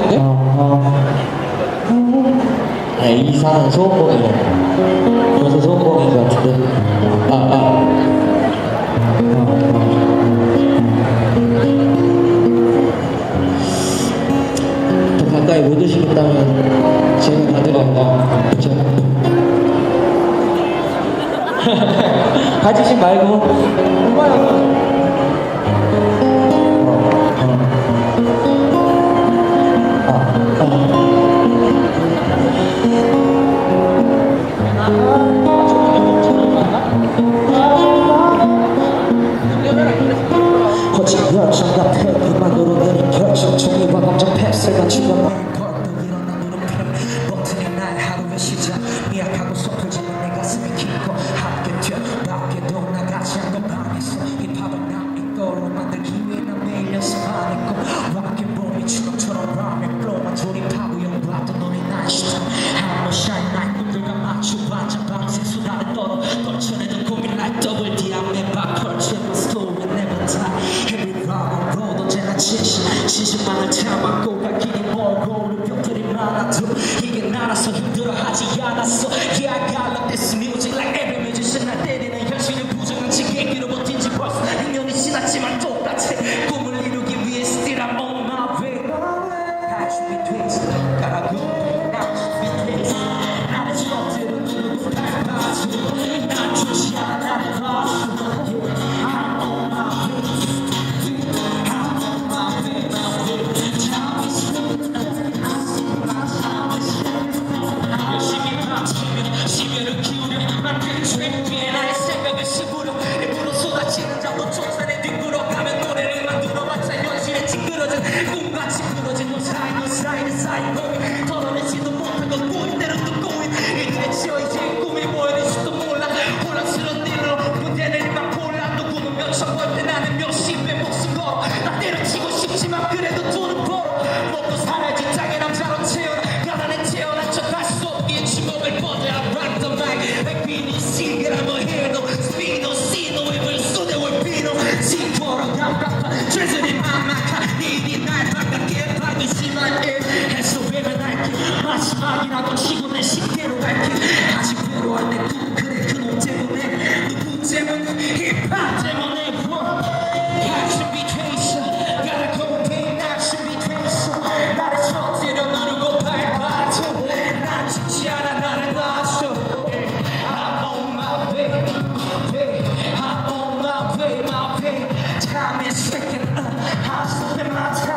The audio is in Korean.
되거든요. 이 산은 소금이에요. 그래서 소금인 것 같은데. 아, 아. 더 가까이 못 오시겠다면 제가 가드립니다. 그쵸? 가지지 말고. 거친 결정 같은 그만으로는 결정 종이와 감정 팩스가 추가 참았고 가기는 멀고 우리 벽들이 많아도 이게 나라서 힘들어하지 않았어. 가볍게 반드시만 해 해서 외면 할게? 마지막이라고 치고 내 식대로 갈게. 다시 부러워할 내 꿈, 그, 그래 그놈 때문에 그 누구 때문에 힙합 때문에 뭐 가슴 밑에 있어. Gotta go pay 나심 밑에 있어. 나를 천재로 누르고 밟아줘. 난 죽지 않아 나를 놔줘. I'm on my way, my way. I'm on my way, my way. Time is ticking, uh, I spend my time